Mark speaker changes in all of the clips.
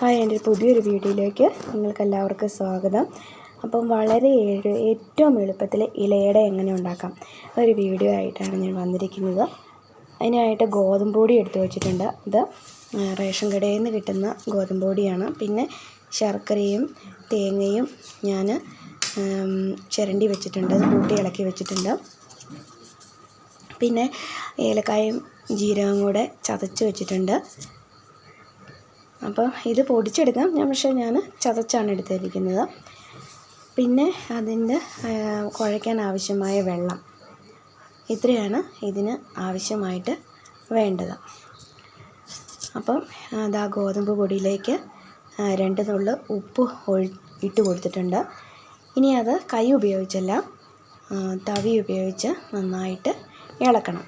Speaker 1: Hi എന്റെ പുതിയൊരു വീഡിയോയിലേക്ക് നിങ്ങൾക്ക് എല്ലാവർക്കും സ്വാഗതം. അപ്പം വളരെ ഏറ്റവും എളുപ്പത്തിൽ ഇലയുടെ എങ്ങനെ ഉണ്ടാക്കാം? ഒരു വീഡിയോ ആയിട്ടാണ് ഞാൻ വന്നിരിക്കുന്നത്. അതിനായിട്ട് ഗോതമ്പ് പൊടി എടുത്തു വെച്ചിട്ടുണ്ട്. ഇത് റേഷൻ കടയിൽ നിന്ന് കിട്ടുന്ന ഗോതമ്പ് പൊടിയാണ്. പിന്നെ ശർക്കരയും തേങ്ങയും ഞാൻ ചിരണ്ടി വെച്ചിട്ടുണ്ട്. അത് കൂട്ടി ഇളക്കി വെച്ചിട്ടുണ്ട്. പിന്നെ ഏലക്കായും ജീരകവും കൂടെ ചതച്ച് വെച്ചിട്ടുണ്ട്. അപ്പോൾ ഇത് പൊടിച്ചെടുക്കാം. ഞാൻ പക്ഷേ ഞാൻ ചതച്ചാണ് എടുത്തിരിക്കുന്നത്. പിന്നെ അതിന്റെ കുഴയ്ക്കാൻ ആവശ്യമായ വെള്ളം. ഇത്രയാണ് ഇതിന് ആവശ്യമായിട്ട് വേണ്ടത്. അപ്പം അതാ ഗോതമ്പ് പൊടിയിലേക്ക് രണ്ട് തുള്ളി ഉപ്പ് ഒഴി ഇട്ട് കൊടുത്തിട്ടുണ്ട്. ഇനി അത് കൈ ഉപയോഗിച്ചല്ല തവി ഉപയോഗിച്ച് നന്നായിട്ട് ഇളക്കണം.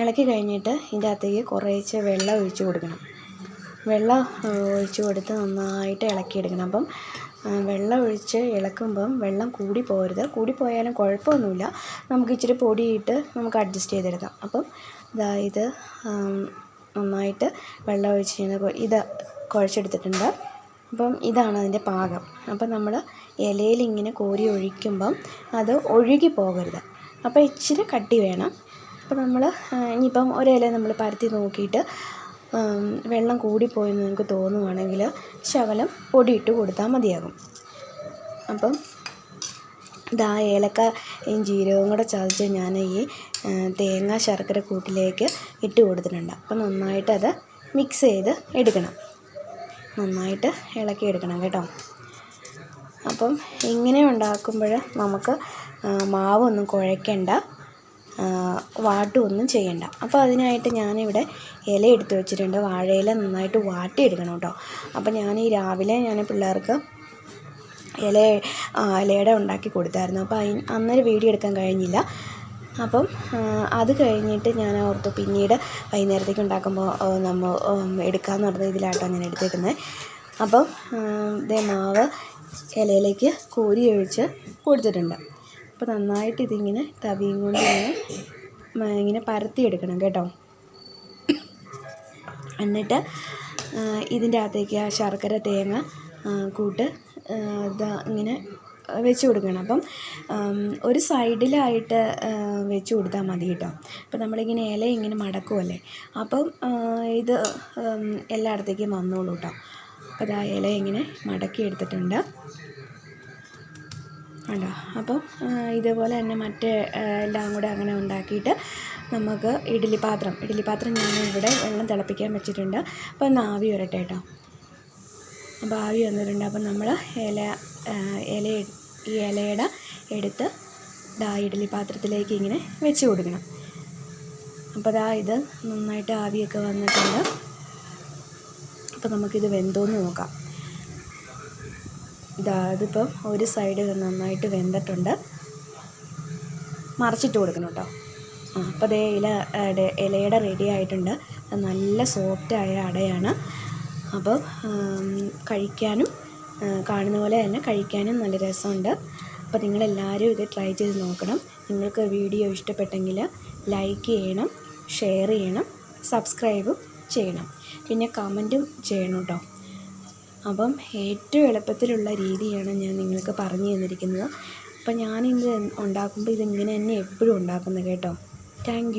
Speaker 1: ഇളക്കി കഴിഞ്ഞിട്ട് ഇതിന്റെ അകത്തേക്ക് കുറേശ്ശെ വെള്ളം ഒഴിച്ച് കൊടുക്കണം. വെള്ളം ഒഴിച്ച് കൊടുത്ത് നന്നായിട്ട് ഇളക്കിയെടുക്കണം. അപ്പം വെള്ളം ഒഴിച്ച് ഇളക്കുമ്പം വെള്ളം കൂടി പോകരുത് കൂടി പോയാലും കുഴപ്പമൊന്നുമില്ല. നമുക്ക് ഇച്ചിരി പൊടിയിട്ട് നമുക്ക് അഡ്ജസ്റ്റ് ചെയ്തെടുക്കാം. അപ്പം ദാ ഇത് നന്നായിട്ട് വെള്ളം ഒഴിച്ച് ഇത് കുഴച്ചെടുത്തിട്ടുണ്ട്. അപ്പം ഇതാണ് അതിന്റെ പാകം. അപ്പം നമ്മൾ ഇലയിൽ ഇങ്ങനെ കോരി ഒഴിക്കുമ്പം അത് ഒഴുകി പോകരുത്. അപ്പോൾ ഇച്ചിരി കട്ടി വേണം. അപ്പോൾ നമ്മൾ ഇനിയിപ്പം ഒരില നമ്മൾ പരത്തി നോക്കിയിട്ട് വെള്ളം കൂടിപ്പോയെന്ന് നിങ്ങൾക്ക് തോന്നുവാണെങ്കിൽ ശകലം പൊടിയിട്ട് കൊടുത്താൽ മതിയാകും. അപ്പം ഇതാ ഏലക്കയും ജീരകവും കൂടെ ചതച്ച് ഞാൻ ഈ തേങ്ങ ശർക്കര കൂട്ടിലേക്ക് ഇട്ട് കൊടുത്തിട്ടുണ്ട്. അപ്പം നന്നായിട്ട് അത് മിക്സ് ചെയ്ത് എടുക്കണം. നന്നായിട്ട് ഇളക്കി എടുക്കണം കേട്ടോ. അപ്പം ഇങ്ങനെ ഉണ്ടാക്കുമ്പോൾ നമുക്ക് മാവൊന്നും കുഴയ്ക്കേണ്ട. വാട്ടുമൊന്നും ചെയ്യണ്ട. അപ്പോൾ അതിനായിട്ട് ഞാനിവിടെ ഇല എടുത്ത് വെച്ചിട്ടുണ്ട്. വാഴയില നന്നായിട്ട് വാട്ടിയെടുക്കണം കേട്ടോ. അപ്പോൾ ഞാൻ ഈ രാവിലെ ഞാൻ പിള്ളേർക്ക് ഇല ഇലയുടെ ഉണ്ടാക്കി കൊടുത്തായിരുന്നു. അപ്പോൾ അതിന് അന്നേരം വീഡിയോ എടുക്കാൻ കഴിഞ്ഞില്ല. അപ്പം അത് കഴിഞ്ഞിട്ട് ഞാൻ ഓർത്തു പിന്നീട് വൈകുന്നേരത്തേക്ക് ഉണ്ടാക്കുമ്പോൾ നമ്മൾ എടുക്കാമെന്ന് പറഞ്ഞ ഇതിലാട്ടോ ഞാൻ എടുത്തേക്കുന്നത് അപ്പം ഇതേ മാവ് ഇലയിലേക്ക് കോരി ഒഴിച്ച് കൊടുത്തിട്ടുണ്ട്. അപ്പോൾ നന്നായിട്ട് ഇതിങ്ങനെ തവിയും കൊണ്ട് ഇങ്ങനെ ഇങ്ങനെ പരത്തിയെടുക്കണം കേട്ടോ. എന്നിട്ട് ഇതിന്റെ അകത്തേക്ക് ആ ശർക്കര തേങ്ങ കൂട്ട് ഇങ്ങനെ വെച്ച് കൊടുക്കണം. അപ്പം ഒരു സൈഡിലായിട്ട് വെച്ച് കൊടുത്താൽ മതി കേട്ടോ. അപ്പം നമ്മളിങ്ങനെ ഇല ഇങ്ങനെ മടക്കുമല്ലേ അപ്പം ഇത് എല്ലായിടത്തേക്കും വന്നോളൂ കേട്ടോ. അപ്പോൾ ഇതാ ഇല ഇങ്ങനെ മടക്കി എടുത്തിട്ടുണ്ട്. കണ്ടോ? അപ്പം ഇതേപോലെ തന്നെ മറ്റേ എല്ലാം കൂടെ അങ്ങനെ ഉണ്ടാക്കിയിട്ട് നമുക്ക് ഇഡ്ഡലി പാത്രം ഇഡ്ഡലി പാത്രം ഞാൻ ഇവിടെ വെള്ളം തിളപ്പിക്കാൻ വെച്ചിട്ടുണ്ട്. അപ്പോൾ ആവി വരട്ടെ കേട്ടോ. അപ്പോൾ ആവി വന്നിട്ടുണ്ട്. അപ്പം നമ്മൾ ഇല ഇല ഈ ഇലയുടെ എടുത്ത് ദാ ഇഡ്ഡലി പാത്രത്തിലേക്ക് ഇങ്ങനെ വെച്ച് കൊടുക്കണം. അപ്പോൾ ദാ ഇത് നന്നായിട്ട് ആവിയൊക്കെ വന്നിട്ടുണ്ട്. അപ്പോൾ നമുക്കിത് വെന്തോന്ന് നോക്കാം. ഇതാ ഇതിപ്പം ഒരു സൈഡ് നന്നായിട്ട് വെന്തിട്ടുണ്ട്. മറിച്ചിട്ട് കൊടുക്കണം കേട്ടോ. ആ അപ്പോൾ അതേ ഇല ഇലയുടെ റെഡി ആയിട്ടുണ്ട്. നല്ല സോഫ്റ്റായ അടയാണ്. അപ്പോൾ കഴിക്കാനും കാണുന്ന പോലെ തന്നെ കഴിക്കാനും നല്ല രസമുണ്ട്. അപ്പോൾ നിങ്ങളെല്ലാവരും ഇത് ട്രൈ ചെയ്ത് നോക്കണം. നിങ്ങൾക്ക് വീഡിയോ ഇഷ്ടപ്പെട്ടെങ്കിൽ ലൈക്ക് ചെയ്യണം ഷെയർ ചെയ്യണം സബ്സ്ക്രൈബും ചെയ്യണം. പിന്നെ കമന്റും ചെയ്യണം കേട്ടോ. അപ്പം ഏറ്റവും എളുപ്പത്തിലുള്ള രീതിയാണ് ഞാൻ നിങ്ങൾക്ക് പറഞ്ഞു തന്നിരിക്കുന്നത്. അപ്പം ഞാനിത് ഉണ്ടാക്കുമ്പോൾ ഇതിങ്ങനെ തന്നെ എപ്പോഴും ഉണ്ടാക്കുന്നത് കേട്ടോ. താങ്ക്